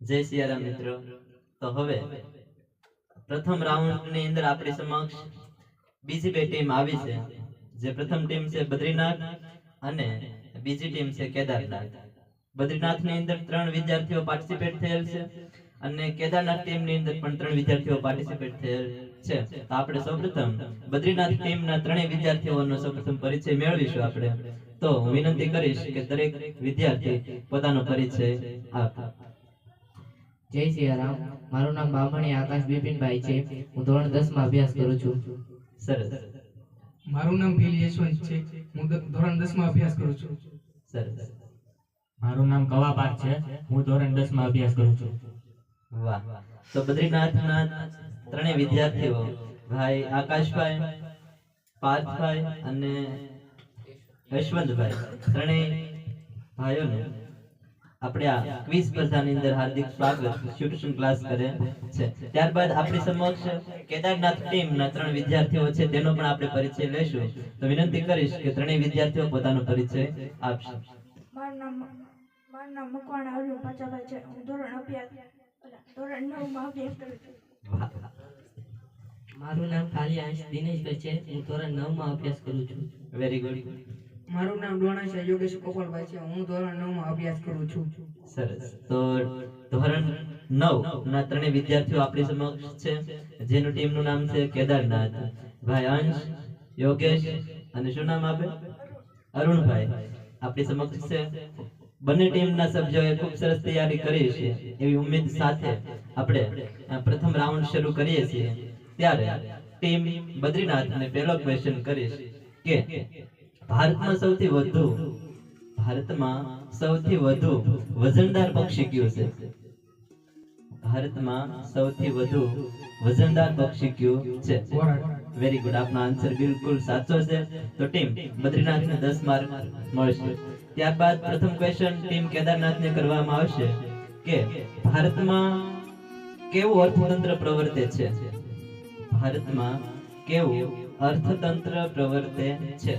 જય સિયારામ મિત્રો. તો હવે પ્રથમ રાઉન્ડની અંદર આપણી સમક્ષ બીજી બે ટીમ આવી છે. જે પ્રથમ ટીમ છે બદ્રીનાથ અને બીજી ટીમ છે કેદારનાથ. બદ્રીનાથની અંદર ત્રણ વિદ્યાર્થીઓ પાર્ટિસિપેટ થયેલ છે અને કેદારનાથ ટીમની અંદર પણ ત્રણ વિદ્યાર્થીઓ પાર્ટિસિપેટ થયેલ છે. તો આપણે સૌપ્રથમ બદ્રીનાથ ટીમ ના ત્રણેય વિદ્યાર્થીઓનો સૌપ્રથમ પરિચય મેળવીશું આપણે. તો હું વિનંતી કરીશ કે દરેક વિદ્યાર્થી પોતાનો પરિચય આપે. જય સિયારામ. મારું નામ બામણી આકાશ બિપિનભાઈ છે. હું ધોરણ 10 માં અભ્યાસ કરું છું. સરસ. મારું નામ ભીલ યશવંત છે. હું ધોરણ દસમાં અભ્યાસ કરું છું. સરસ. મારું નામ કવાપાર છે. હું ધોરણ દસમાં અભ્યાસ કરું છું. વાહ. તો બદ્રીનાથના ત્રણેય વિદ્યાર્થીઓ ભાઈ આકાશભાઈ પાર્થભાઈ અને યશવંતભાઈ ત્રણેય ભાઈઓનું આપણે આ ક્વિઝ સ્પર્ધાની અંદર હાર્દિક સ્વાગત ટ્યુશન ક્લાસ કરે છે. ત્યારબાદ આપણી સમક્ષ કેદારનાથ ટીમના ત્રણ વિદ્યાર્થીઓ છે તેનો પણ આપણે પરિચય લેશું તો વિનંતી કરીશ કે ત્રણેય વિદ્યાર્થીઓ પોતાનો પરિચય આપશે. મારું નામ મારું નામ મકવાણા અરુણ પાચાભાઈ છે. હું ધોરણ અભ્યાસ કરું છું. મારું નામ કાલિયાંશ દિનેશભાઈ છે. હું ધોરણ 9 માં અભ્યાસ કરું છું. વેરી ગુડ મારું નામ ડોણા છે, યોગેશ ગોપાલભાઈ છે. હું ધોરણ નવમાં અભ્યાસ કરું છું. સરસ. તો ધોરણ નવ ના ત્રણેય વિદ્યાર્થીઓ આપણી સમક્ષ છે, જેનું ટીમનું નામ છે કેદારનાથ. ભાઈ અંશ, યોગેશ અને શું નામ આપે? અરુણભાઈ. આપણી સમક્ષ છે. બંને ટીમના સભ્યોએ ખૂબ સરસ તૈયારી કરી છે. એવી ઉમ્મીદ સાથે આપણે પ્રથમ રાઉન્ડ શરૂ કરીએ છીએ. ત્યારે ટીમ બદ્રીનાથ અને પહેલો ક્વેશ્ચન કરીશ કે ભારતમાં સૌથી વધુ, ભારતમાં સૌથી વધુ વજનદાર પક્ષી કયું છે? ભારતમાં સૌથી વધુ વજનદાર પક્ષી કયું છે? વેરી ગુડ આપનો આન્સર બિલકુલ સાચો છે. તો ટીમ બદ્રીનાથને 10 માર્ક મળશે. ત્યારબાદ પ્રથમ ક્વેશ્ચન ટીમ કેદારનાથને કરવામાં આવશે કે ભારતમાં કેવું અર્થતંત્ર પ્રવર્તે છે? ભારતમાં કેવું અર્થતંત્ર પ્રવર્તે છે?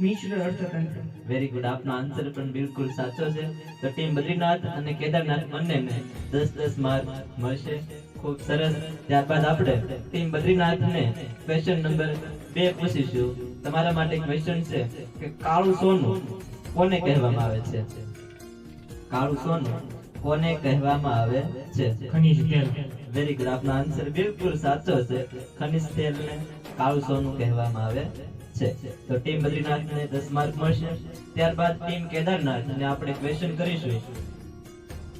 મિશ્ર અર્થતંત્ર. વેરી ગુડ આપનો આન્સર પણ બિલકુલ સાચો છે. તો ટીમ બદ્રીનાથ અને કેદારનાથ બંનેને 10 10 માર્ક મળશે. ખૂબ સરસ. ત્યારબાદ આપણે ટીમ બદ્રીનાથને ક્વેશ્ચન નંબર 2 પૂછીશું. તમારા માટે ક્વેશ્ચન છે કે કાળું સોનું કોને કહેવામાં આવે છે? કાળું સોનું કોને કહેવામાં આવે છે? ખનિજ તેલ. વેરી ગુડ આપનો આન્સર બિલકુલ સાચો છે. ખનિજ તેલને કાળું સોનું કહેવામાં આવે છે. તો ટીમ બદ્રીનાથને 10 માર્ક મળશે. ત્યારબાદ ટીમ કેદારનાથને આપણે ક્વેશ્ચન કરીશું.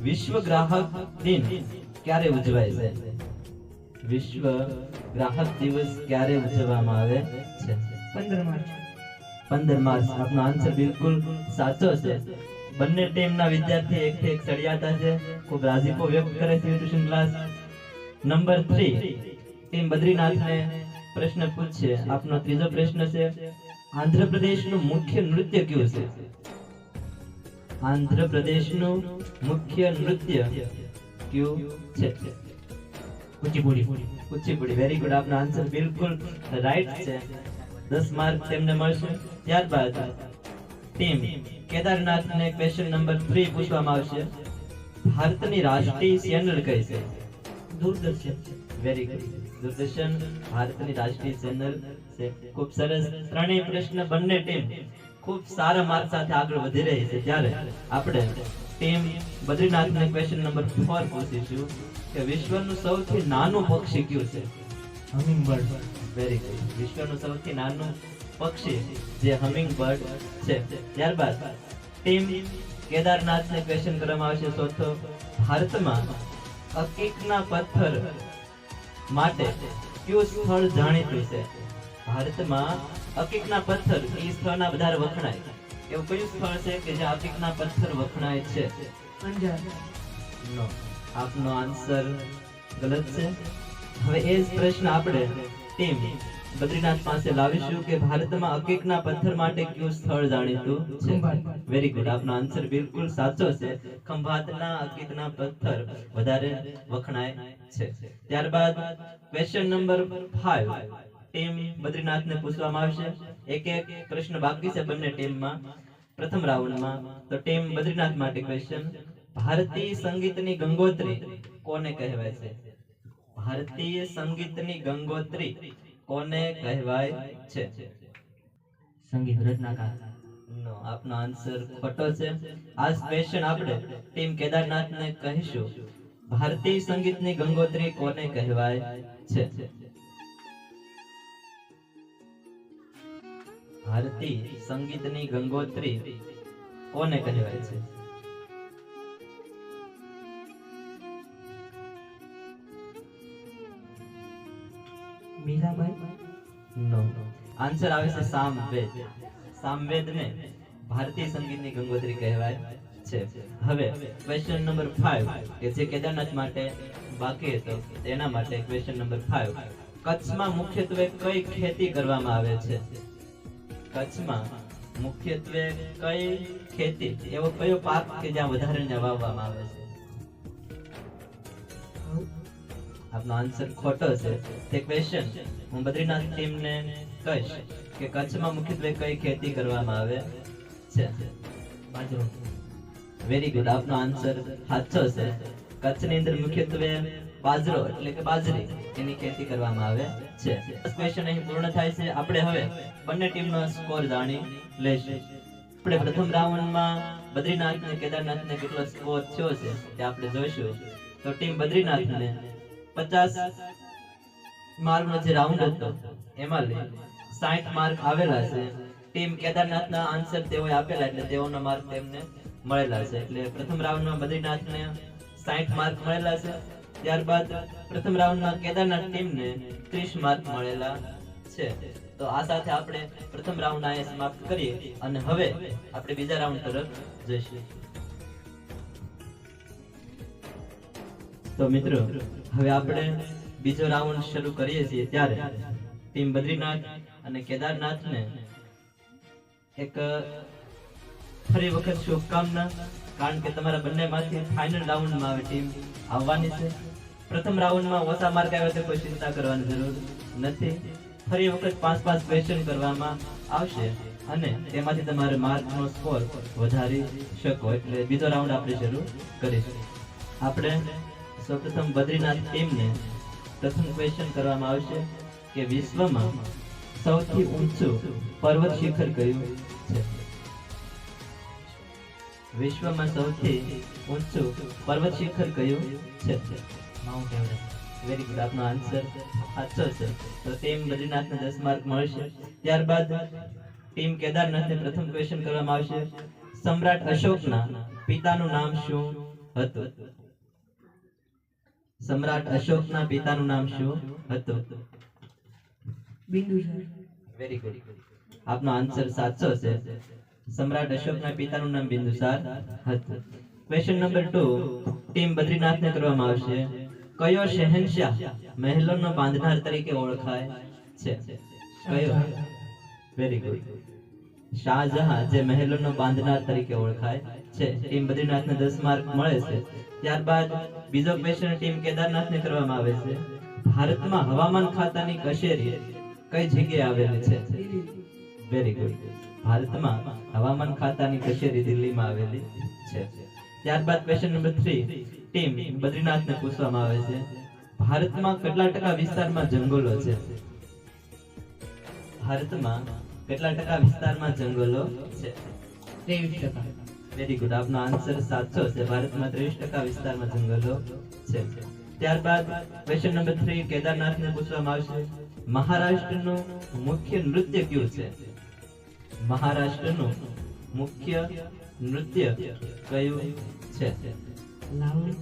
વિશ્વ ગ્રાહક દિન ક્યારે ઉજવાય છે? વિશ્વ ગ્રાહક દિવસ ક્યારે ઉજવવામાં આવે છે? પંદર માર્ચ. 15 માર્ચ. આપનો આન્સર બિલકુલ સાચો છે. બંને ટીમના વિદ્યાર્થી એક એક સળિયાતા છે. ખૂબ રાજીપો વ્યક્ત કરે છે ટ્યુશન ક્લાસ. નંબર 3 ટીમ બદ્રીનાથને પ્રશ્ન પૂછશે આપનો ત્રીજો પ્રશ્ન છે આંધ્રપ્રદેશનું મુખ્ય નૃત્ય કયું છે? આંધ્રપ્રદેશનું મુખ્ય નૃત્ય કયું છે? કુચીપુડી કુચીપુડી વેરી ગુડ આપનો આન્સર બિલકુલ રાઈટ છે. 10 માર્ક તેમને મળશે. ત્યારબાદ ટીમ કેદારનાથને ક્વેશ્ચન નંબર 3 પૂછવામાં આવશે. ભારતની રાષ્ટ્રીય ચેનલ કઈ છે? દૂરદર્શન. વેરી ગુડ દૂરદર્શન ભારતની રાષ્ટ્રીય ચેનલ છે. ખૂબ સરસ. ત્રણેય પ્રશ્ન બંને ટીમ ખૂબ સારા માર્ક સાથે આગળ વધી રહી છે. ત્યારે આપણે ટીમ બદ્રીનાથને ક્વેશ્ચન નંબર 4 પૂછીશું કે વિશ્વનું સૌથી નાનું પક્ષી કયું છે? હમિંગબર્ડ. વેરી ગુડ વિશ્વનું સૌથી નાનું પક્ષી જે હમિંગ બર્ડ છે. ત્યારબાદ ટીમ કેદારનાથને ક્વેશ્ચન કરવામાં આવશે. ચોથો ભારતમાં અકીકના પથ્થર માટે કયું સ્થળ જાણીતું છે? ભારતમાં અકીકના પથ્થર એ સ્થળના વધારે વખણાય. એવું કયું સ્થળ છે કે જે અકીકના પથ્થર વખણાય છે? આપનો આન્સર ગલત છે. હવે એ જ પ્રશ્ન આપણે ટીમ બદ્રીનાથ પાસે લાવીશું કે ભારતમાં અકીકના પથ્થર માટે કયું સ્થળ જાણીતું છે? વેરી ગુડ આપનો આન્સર બિલકુલ સાચો છે. ખંભાતના અકીકના પથ્થર વધારે વખણાય છે. ત્યારબાદ ક્વેશ્ચન નંબર 5 ટીમ બદ્રીનાથને પૂછવામાં આવશે. એક એક પ્રશ્ન બાકી છે બંને ટીમમાં. પ્રથમ રાઉન્ડમાં. તો ટીમ બદ્રીનાથ માટે ક્વેશ્ચન ભારતીય સંગીતની ગંગોત્રી કોને કહેવાય છે? ભારતીય સંગીતની ગંગોત્રી કોને કહેવાય છે? સંગીત રચનાકાર નો આપનો આન્સર ખોટો છે. આ ક્વેશ્ચન આપણે ટીમ કેદારનાથને કહીશું. ભારતીય સંગીતની ગંગોત્રી કોને કહેવાય છે? ભારતીય સંગીતની ગંગોત્રી કોને કહેવાય છે? મીરાબાઈ? નો આન્સર આવે છે સામવેદ. સામવેદને ભારતીય સંગીતની ગંગોત્રી કહેવાય છે. હવે ક્વેશ્ચન નંબર 5 કે જે કેદારનાથ માટે બાકી હતો તેના માટે ક્વેશ્ચન નંબર 5 કચ્છમાં મુખ્યત્વે કઈ ખેતી કરવામાં આવે છે? કચ્છમાં મુખ્યત્વે કઈ ખેતી? એવો કયો પાક કે જ્યાં વધારે ને વાવવામાં આવે છે? આપનો આન્સર ખોટો છે. તે ક્વેશ્ચન હું બદ્રીનાથ ટીમને કહીશ કે કચ્છમાં મુખ્યત્વે કઈ ખેતી કરવામાં આવે છે? બાજરો. વેરી ગુડ આપનો આન્સર સાચો છે. કચ્છની અંદર મુખ્યત્વે બાજરો એટલે કે બાજરી એની ખેતી કરવામાં આવે છે. ક્વેશ્ચન અહીં પૂર્ણ થાય છે. આપણે હવે બંને ટીમનો સ્કોર જાણી લઈશું. આપણે પ્રથમ રાઉન્ડમાં બદ્રીનાથ ને કેદારનાથ ને કેટલો સ્કોર થયો છે તે આપણે જોઈશું. તો ટીમ બદ્રીનાથને પચાસ માર્કનો જે રાઉન્ડ હતો. એમાં લે સાઠ માર્ક આવેલા છે. ટીમ કેદારનાથના આન્સર તેઓએ આપેલા એટલે તેઓના માર્ક તેમને મળેલા છે. એટલે પ્રથમ રાઉન્ડમાં બદ્રીનાથને સાઠ માર્ક મળેલા છે. ત્યારબાદ પ્રથમ રાઉન્ડમાં કેદારનાથ ટીમને ત્રીસ માર્ક મળેલા છે. તો આ સાથે આપણે પ્રથમ રાઉન્ડ અહીંયા સમાપ્ત કરીએ અને હવે આપણે બીજા રાઉન્ડ તરફ જઈશું. તો મિત્રો હવે આપણે બીજો રાઉન્ડ શરૂ કરીએ છીએ ત્યારે ટીમ બદ્રીનાથ અને કેદારનાથને એક ફરી વખત શુભકામના, કારણ કે તમારા બંનેમાંથી ફાઇનલ રાઉન્ડમાં આવે ટીમ આવવાની છે. પ્રથમ રાઉન્ડમાં ઓછા માર્ક આવ્યા તો કોઈ ચિંતા કરવાની જરૂર નથી. ફરી વખત પાંચ પાંચ ક્વેશ્ચન કરવામાં આવશે અને તેમાંથી તમારે માર્કનો સ્કોર વધારી શકો. એટલે બીજો રાઉન્ડ આપણે શરૂ કરીશું. આપણે સૌપ્રથમ બદ્રીનાથ ટીમને પ્રથમ ક્વેશ્ચન કરવામાં આવશે કે વિશ્વમાં સૌથી ઊંચું પર્વત શિખર કયું છે? વિશ્વમાં સૌથી ઊંચું પર્વત શિખર કયું છે? માઉન્ટ એવરેસ્ટ વેરી ગુડ આપનો આન્સર સાચો છે. તો ટીમ બદ્રીનાથને દસ માર્ક મળશે. ત્યારબાદ ટીમ કેદારનાથને પ્રથમ ક્વેશ્ચન કરવામાં આવશે. સમ્રાટ અશોકના પિતાનું નામ શું હતું? સમ્રાટ અશોકના પિતાનું નામ શું હતું? બિંદુસર. વેરી ગુડ આપનો આન્સર સાચો છે. સમ્રાટ અશોકના પિતાનું નામ બિંદુસાર હતું. ક્વેશ્ચન નંબર 2 ટીમ બદ્રીનાથને કરવામાં આવશે. કયો શહેનશાહ મહેલોનો બાંધનાર તરીકે ઓળખાય છે? કયો? વેરી ગુડ શાહજહાં જે મહેલોનો બાંધનાર તરીકે ઓળખાય છે. ટીમ બદ્રીનાથને દસ માર્ક મળે છે. ત્યારબાદ બીજો ક્વેશ્ચન ટીમ કેદારનાથને કરવામાં આવે છે. ભારતમાં હવામાન ખાતાની કચેરી કઈ જગ્યાએ આવેલી છે? વેરી ગુડ ભારતમાં હવામાન ખાતાની કચેરી દિલ્હીમાં આવેલી છે. ત્યારબાદ ક્વેશ્ચન નંબર થ્રી ટીમ બદ્રીનાથને પૂછવામાં આવે છે. ભારતમાં કેટલા ટકા વિસ્તારમાં જંગલો છે? ભારતમાં કેટલા ટકા વિસ્તારમાં જંગલો છે? ત્રેવીસ ટકા. વેરી ગુડ આપનો આન્સર સાચો છે. ભારતમાં 30% વિસ્તારમાં જંગલો છે. ત્યારબાદ ક્વેશ્ચન નંબર 3 કેદારનાથને પૂછવામાં આવશે. મહારાષ્ટ્રનું મુખ્ય નૃત્ય કયું છે? મહારાષ્ટ્રનું મુખ્ય નૃત્ય કયું છે? લાવણી.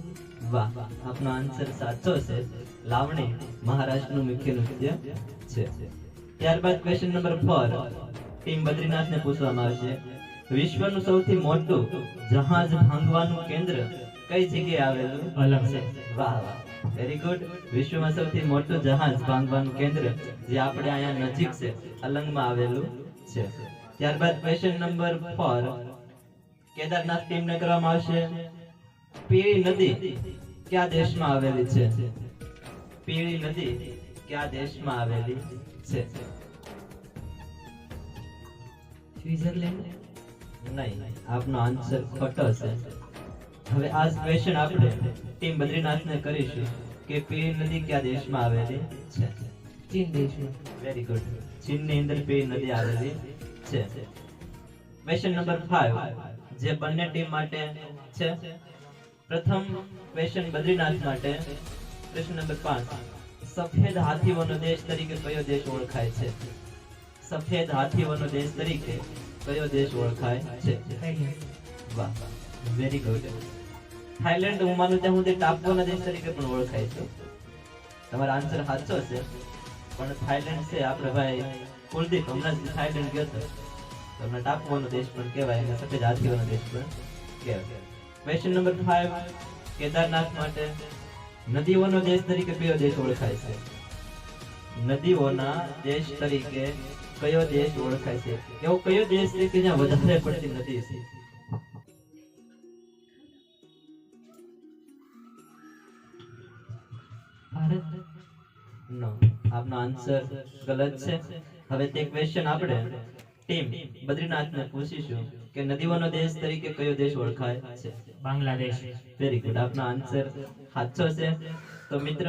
વાહ. આપનો આન્સર સાચો છે. લાવણી મહારાષ્ટ્રનું મુખ્ય નૃત્ય છે. ત્યારબાદ ક્વેશ્ચન નંબર 4 ટીમ બદ્રીનાથને પૂછવામાં આવશે. વિશ્વનું સૌથી મોટું જહાજ ભાંગવાનું કેન્દ્ર કઈ જગ્યાએ આવેલું? અલગ છે. વાહ વાહ. વેરી ગુડ વિશ્વમાં સૌથી મોટું જહાજ ભાંગવાનું કેન્દ્ર જે આપણે અહીંયા નજીક છે અલંગમાં આવેલું છે. ત્યારબાદ ક્વેશ્ચન નંબર 4 કેદારનાથ ટીમને કરવામાં આવશે. પીળી નદી કયા દેશમાં આવેલી છે? પીળી નદી કયા દેશમાં આવેલી છે. સ્વિટ્ઝરલેન્ડ? નહીં આપનો આન્સર ખોટો છે. હવે આ ક્વેશ્ચન આપણે ટીમ બદ્રીનાથને કરીશું કે પીર નદી કયા દેશમાં આવેલી છે? ચીન દેશમાં. વેરી ગુડ ચીનની અંદર પીર નદી આવેલી છે. ક્વેશ્ચન નંબર 5 જે બંને ટીમ માટે છે. પ્રથમ ક્વેશ્ચન બદ્રીનાથ માટે. પ્રશ્ન નંબર 5 સફેદ હાથીઓનો દેશ તરીકે કયો દેશ ઓળખાય છે? સફેદ હાથીઓનો દેશ તરીકે કયો દેશ ઓળખાય છે? વાહ વેરી ગુડ થાઈલેન્ડ હું માનું ત્યાં સુધી ટાપુઓના દેશ તરીકે પણ ઓળખાય છે. તમારો આન્સર સાચો છે પણ થાઈલેન્ડ છે આપણે ભાઈ કુલદીપ હમણાં જ થાઈલેન્ડ ગયો હતો તો. હમણાં ટાપુઓનો દેશ પણ કહેવાય અને સફેદ હાથીઓનો દેશ પણ કહેવાય. ક્વેશ્ચન નંબર ફાઈવ કેદારનાથ માટે નદીઓનો દેશ તરીકે કયો દેશ ઓળખાય છે? નદીઓના દેશ તરીકે કયો દેશ ઓળખાય છે? એવો કયો દેશ છે કે જ્યાં વધારે પડતી નદી છે? આપનો આન્સર ગલત છે. હવે તે ક્વેશ્ચન આપણે ટીમ બદ્રીનાથને પૂછીશું કે નદીઓનો દેશ તરીકે કયો દેશ ઓળખાય છે? બાંગ્લાદેશ. વેરી ગુડ આપનો આન્સર સાચો છે. તો મિત્ર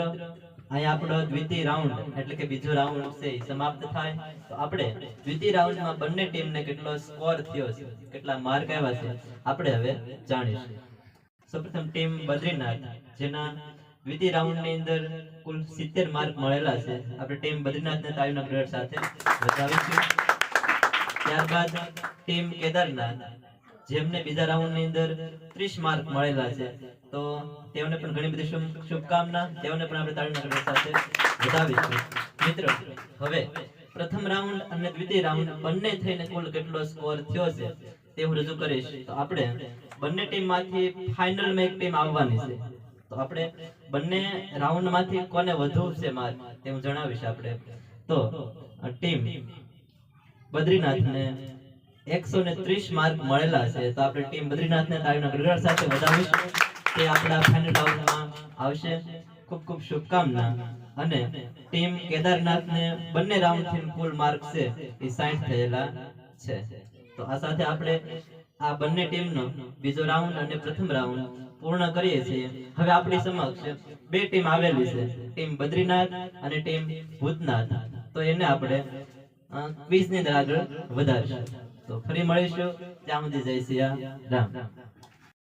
અહીંયા આપણો દ્વિતીય રાઉન્ડ એટલે કે બીજો રાઉન્ડ છે સમાપ્ત થાય. તો આપણે દ્વિતીય રાઉન્ડમાં બંને ટીમને કેટલો સ્કોર થયો છે? કેટલા માર્ક આવ્યા છે? આપણે હવે જાણીશું. સૌપ્રથમ ટીમ બદ્રીનાથ જેના દ્વિતીય રાઉન્ડની અંદર કુલ 70 માર્ક મળેલા છે. આપણે ટીમ બદ્રીનાથને તાળીના બ્રેડ સાથે વધાવીશું ત્યારબાદ ટીમ કેદારનાથ, જેમને બીજા રાઉન્ડની અંદર 30 માર્ક મળેલા છે. તો તેઓને પણ ઘણી બધી શુભકામના, તેઓને પણ આપણે તાળીના સાથે વધાવીશું મિત્રો, હવે પ્રથમ રાઉન્ડ અને દ્વિતીય રાઉન્ડ બંને થઈને કુલ કેટલો સ્કોર થયો છે તે હું રજૂ કરીશ. તો આપણે બંને ટીમમાંથી ફાઇનલમાં એક ટીમ આવવાની છે. તો આપણે બંને રાઉન્ડમાંથી કોને વધુ છે માર્ક તે હું જણાવીશ આપણે. તો ટીમ બદ્રીનાથને એકસો ને ત્રીસ માર્ક મળેલા છે. તો આપણે ટીમ બદ્રીનાથને તાળીના ગડગડાટ સાથે વધાવીશું. તે આપણા ફાઇનલ રાઉન્ડમાં આવશે. ખૂબ ખૂબ શુભકામના. અને ટીમ કેદારનાથને બંને રાઉન્ડથી કુલ માર્ક છે એ 60 થયેલા છે. તો આ સાથે આપણે આ બંને ટીમનો બીજો રાઉન્ડ અને પ્રથમ રાઉન્ડ પૂર્ણ કરીએ છીએ. હવે આપણી સમક્ષ બે ટીમ આવેલી છે. ટીમ બદ્રીનાથ અને ટીમ ભૂતનાથ. તો એને આપણે ક્વિઝની અંદર આગળ વધારશું. તો ફરી મળીશું. ત્યાં સુધી જય સિયા રામ.